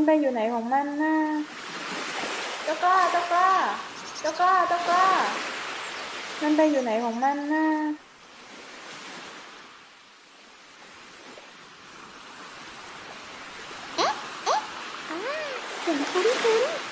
มันไปอยู่ไหนของมันนะเจ้าก้าเจ้าก้าเจ้าก้าเจ้าก้ามันไปอยู่ไหนของมันนะเอ๊ะเอ๊ะอ่าเสียงคุ้นคุ้นๆ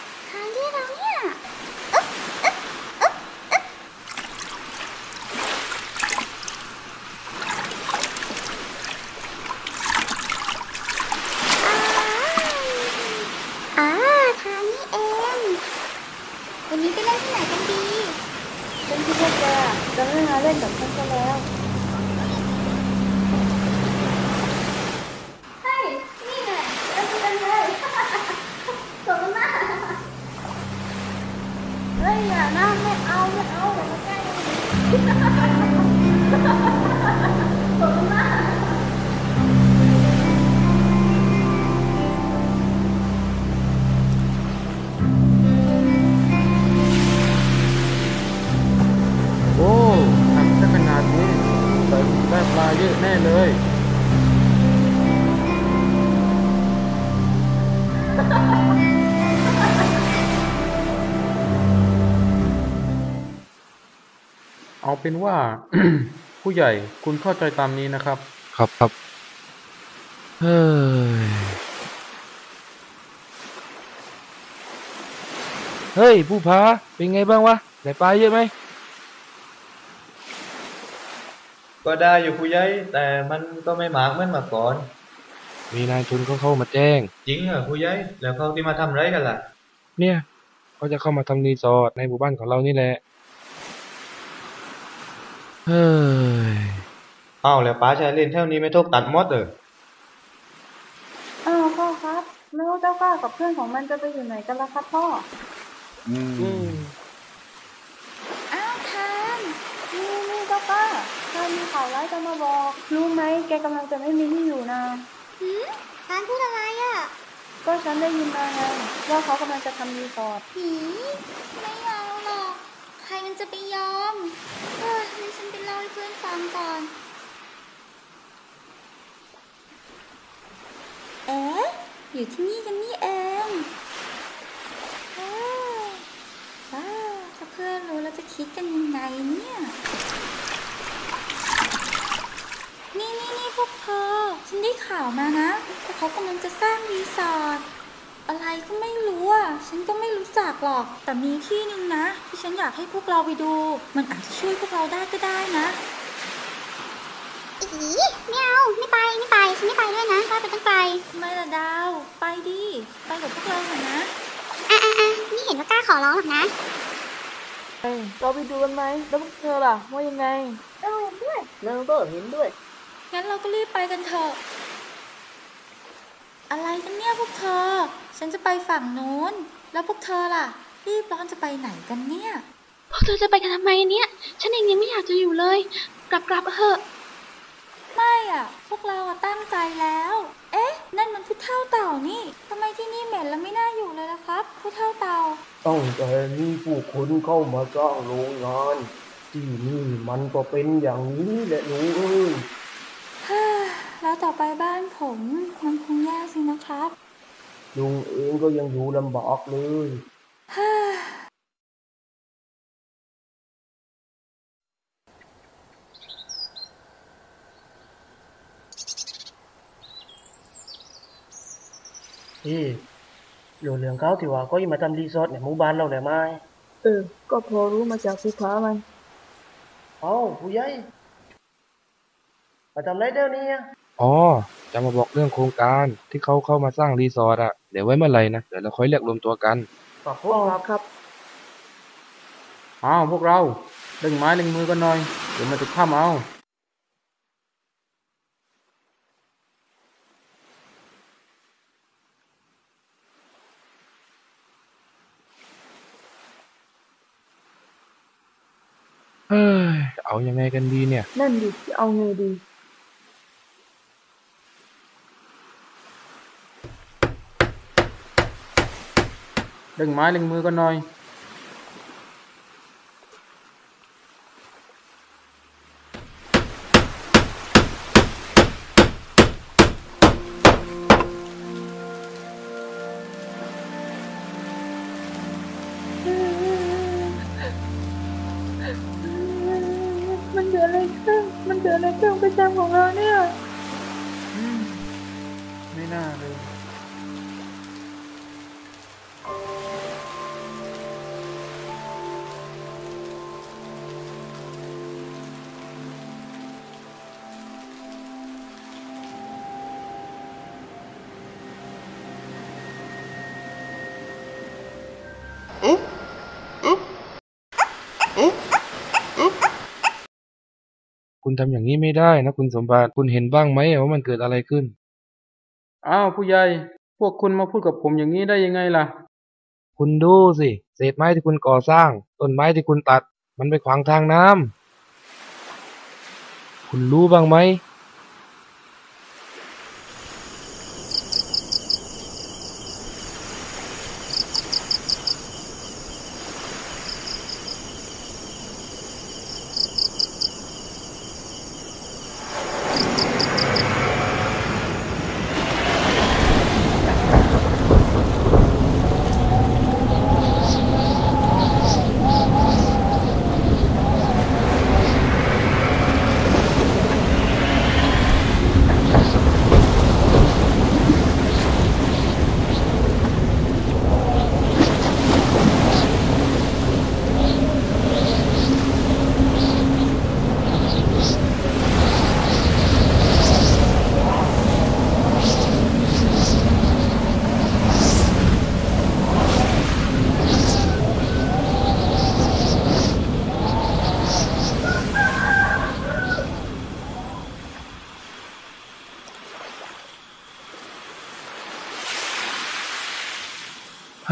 เอาเป็นว่า ผู้ใหญ่คุณเข้าใจตามนี้นะครับ ครับครับเฮ้ยเฮ้ย ผู้พาเป็นไงบ้างวะได้ปลาเยอะไหมก็ได้อยู่ผู้ใหญ่แต่มันก็ไม่มากเหมือนเมื่อก่อน มีนายทุนเขาเข้ามาแจ้ง จริงเหรอผู้ใหญ่แล้วเขาที่มาทำไรกันล่ะ เนี่ยเขาจะเข้ามาทำรีสอร์ทในหมู่บ้านของเรานี่แหละ เฮ้ยอ้าวแล้วป้าชายเล่นเท่านี้ไม่ทุกตัดหมดเอออ้าวพ่อครับไม่รู้เจ้าก้ากับเพื่อนของมันจะไปอยู่ไหนกันล่ะครับพ่อ อืมอ้าวทานนี่นี่เจ้าก้าถ้ามีข่าวร้ายจะมาบอก รู้ไหมแกกำลังจะไม่มีที่อยู่นะหืมทานพูดอะไรอะ ก็ฉันได้ยินมาไงว่าเขากำลังจะทำรีสอร์ทหืมไม่เอาหรอก ใครมันจะไปยอมเฮ้ยงั้นฉันไป เพื่อนฟังก่อน เอ๊ะอยู่ที่นี่กันนี่เองว้าวถ้าเพื่อนรู้แล้วจะคิดกันยังไงเนี่ย นี่นี่นี่พวกเธอ ฉันได้ข่าวมานะว่าเขากำลังจะสร้างรีสอร์ท อะไรก็ไม่รู้อะ ฉันก็ไม่รู้จักหรอก แต่มีที่หนึ่งนะ ที่ฉันอยากให้พวกเราไปดู มันอาจจะช่วยพวกเราได้ก็ได้นะ อีไม่เอาไม่ไปไม่ไปฉันไม่ไปด้วยนะถ้าไปต้องไปไม่ละดาว ไปดิ ไปกับพวกเราเถอะนะอะอะอะนี่เห็นว่ากล้าขอร้องหรอกนะเอ้ยเราไปดูกันไหมแล้วพวกเธอล่ะว่ายังไง เออด้วยเราก็เห็นด้วย งั้นเราก็รีบไปกันเถอะ อะไรกันเนี่ยพวกเธอ ฉันจะไปฝั่งโน้น แล้วพวกเธอล่ะ รีบร้อนจะไปไหนกันเนี่ย พวกเธอจะไปกันทำไมเนี่ย ฉันเองยังไม่อยากจะอยู่เลย กลับกลับเถอะ ไม่อะ พวกเราอะตั้งใจแล้ว เอ๊ะ นั่นมันผู้เท่าเต่านี่ทำไมที่นี่เหม็นแล้วไม่น่าอยู่เลยล่ะครับผู้เท่าเต่า ตั้งแต่มีผู้คนเข้ามาสร้างโรงงาน ที่นี่มันก็เป็นอย่างนี้แหละหนูเอ้ยฮ่าแล้ว ต่อไปบ้านผม มันคงยากสินะครับ ลุงเองก็ยังอยู่ลำบากเลยฮ่าพี่เรื่องเรื่องเขาที่ว่าเขาจะมาทำรีสอร์ทในหมู่บ้านเราแหละไหมเออ ก็พอรู้มาจากผู้ค้ามัน เอ้าผู้ใหญ่มาทำไรเดี๋ยวนี้อะ อ๋อ จะมาบอกเรื่องโครงการที่เขาเข้ามาสร้างรีสอร์ทอะเดี๋ยวไว้เมื่อไหร่นะ เดี๋ยวเราค่อยเรียกรวมตัวกันขอบคุณครับครับอ้าวพวกเราเล่งไม้เล่งมือกันหน่อย เดี๋ยวมันจะข้ามเอาเฮ้ยเอายังไงกันดีเนี่ย นั่นดิจะเอาไงดี เร่งไม้เร่งมือกันหน่อยมันเกิดอะไราเนี่ยไม่น่าเลยคุณทำอย่างนี้ไม่ได้นะคุณสมบัติคุณเห็นบ้างไหมว่ามันเกิดอะไรขึ้น อ้าวผู้ใหญ่ พวกคุณมาพูดกับผมอย่างนี้ได้ยังไงล่ะ คุณดูสิ เศษไม้ที่คุณก่อสร้าง ต้นไม้ที่คุณตัด มันไปขวางทางน้ำคุณรู้บ้างไหม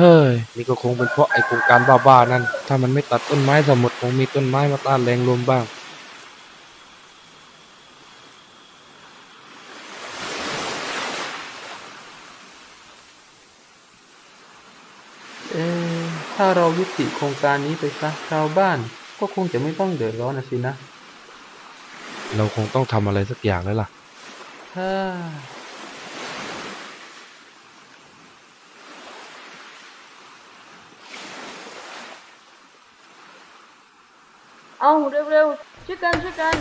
ฮ้ย นี่ก็คงเป็นเพราะไอโครงการบ้าๆนั่น ถ้ามันไม่ตัดต้นไม้สมดคงมีต้นไม้มาต้านแรงลมบ้าง เอ๊ะถ้าเรายุติโครงการนี้ไปซะชาวบ้าน ก็คงจะไม่ต้องเดือดร้อนนะสินะ เราคงต้องทำอะไรสักอย่างแล้วล่ะ ถ้า เอาเร็วๆ ช่วยกันช่วยกัน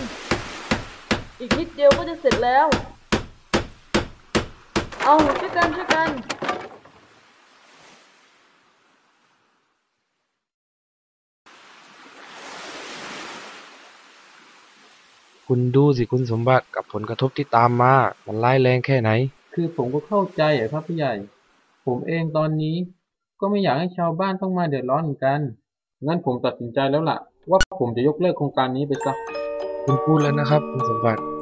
อีกนิดเดียวก็จะเสร็จแล้ว เอาช่วยกันช่วยกันคุณดูสิคุณสมบัติกับผลกระทบที่ตามมา มันร้ายแรงแค่ไหน คือผมก็เข้าใจอะครับผู้ใหญ่ ผมเองตอนนี้ ก็ไม่อยากให้ชาวบ้านต้องมาเดือดร้อนเหมือนกัน งั้นผมตัดสินใจแล้วล่ะ ว่าผมจะยกเลิกโครงการนี้ไปซะ คุณพูดแล้วนะครับ คุณสมบัติ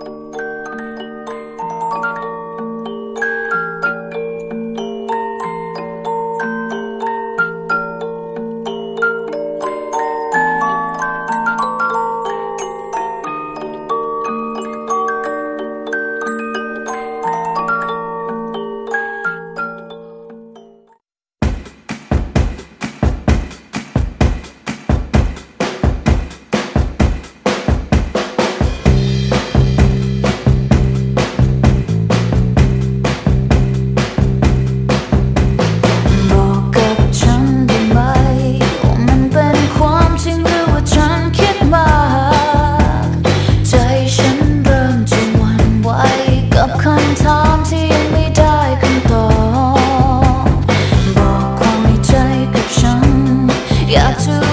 got to